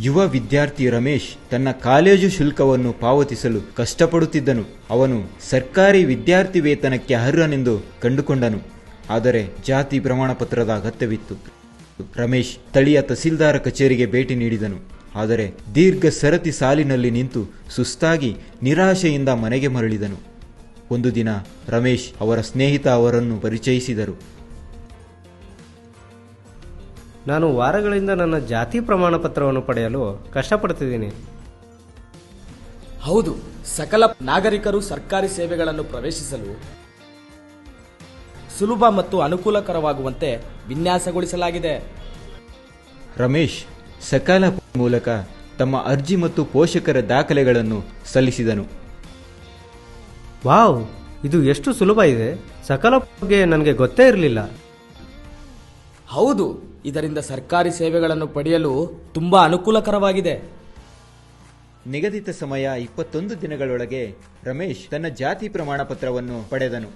ಯುವ ವಿದ್ಯಾರ್ಥಿ ರಮೇಶ್ ತನ್ನ ಕಾಲೇಜು ಶುಲ್ಕವನ್ನು ಪಾವತಿಸಲು ಕಷ್ಟಪಡುತ್ತಿದ್ದನು. ಅವನು ಸರ್ಕಾರಿ ವಿದ್ಯಾರ್ಥಿ ವೇತನಕ್ಕೆ ಅರ್ಹನೆಂದು ಕಂಡುಕೊಂಡನು. ಆದರೆ ಜಾತಿ ಪ್ರಮಾಣ ಪತ್ರದ ಅಗತ್ಯವಿತ್ತು. ರಮೇಶ್ ಸ್ಥಳೀಯ ತಹಸೀಲ್ದಾರ ಕಚೇರಿಗೆ ಭೇಟಿ ನೀಡಿದನು. ಆದರೆ ದೀರ್ಘ ಸರತಿ ಸಾಲಿನಲ್ಲಿ ನಿಂತು ಸುಸ್ತಾಗಿ ನಿರಾಶೆಯಿಂದ ಮನೆಗೆ ಮರಳಿದನು. ಒಂದು ದಿನ ರಮೇಶ್ ಅವರ ಸ್ನೇಹಿತ ಅವರನ್ನು ಪರಿಚಯಿಸಿದರು. ನಾನು ವಾರಗಳಿಂದ ನನ್ನ ಜಾತಿ ಪ್ರಮಾಣ ಪತ್ರವನ್ನು ಪಡೆಯಲು ಕಷ್ಟಪಡ್ತಿದ್ದೀನಿ ಹೌದು ಸಕಲ ನಾಗರಿಕರು ಸರ್ಕಾರಿ ಸೇವೆಗಳನ್ನು ಪ್ರವೇಶಿಸಲು ಸುಲಭ ಮತ್ತು ಅನುಕೂಲಕರವಾಗುವಂತೆ ವಿನ್ಯಾಸಗೊಳಿಸಲಾಗಿದೆ. ರಮೇಶ್ ಸಕಾಲ ಮೂಲಕ ತಮ್ಮ ಅರ್ಜಿ ಮತ್ತು ಪೋಷಕರ ದಾಖಲೆಗಳನ್ನು ಸಲ್ಲಿಸಿದನು. ವಾವ್ ಇದು ಎಷ್ಟು ಸುಲಭ ಇದೆ. ಸಕಲ ಬಗ್ಗೆ ನನಗೆ ಗೊತ್ತೇ ಇರಲಿಲ್ಲ. ಹೌದು ಇದರಿಂದ ಸರ್ಕಾರಿ ಸೇವೆಗಳನ್ನು ಪಡೆಯಲು ತುಂಬಾ ಅನುಕೂಲಕರವಾಗಿದೆ. ನಿಗದಿತ ಸಮಯ ಇಪ್ಪತ್ತೊಂದು ದಿನಗಳೊಳಗೆ ರಮೇಶ್ ತನ್ನ ಜಾತಿ ಪ್ರಮಾಣ ಪತ್ರವನ್ನು ಪಡೆದನು.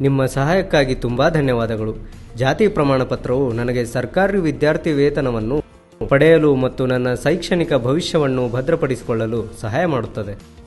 ನಿಮ್ಮ ಸಹಾಯಕ್ಕಾಗಿ ತುಂಬಾ ಧನ್ಯವಾದಗಳು. ಜಾತಿ ಪ್ರಮಾಣ ಪತ್ರವು ನನಗೆ ಸರ್ಕಾರಿ ವಿದ್ಯಾರ್ಥಿ ವೇತನವನ್ನು ಪಡೆಯಲು ಮತ್ತು ನನ್ನ ಶೈಕ್ಷಣಿಕ ಭವಿಷ್ಯವನ್ನು ಭದ್ರಪಡಿಸಿಕೊಳ್ಳಲು ಸಹಾಯ ಮಾಡುತ್ತದೆ.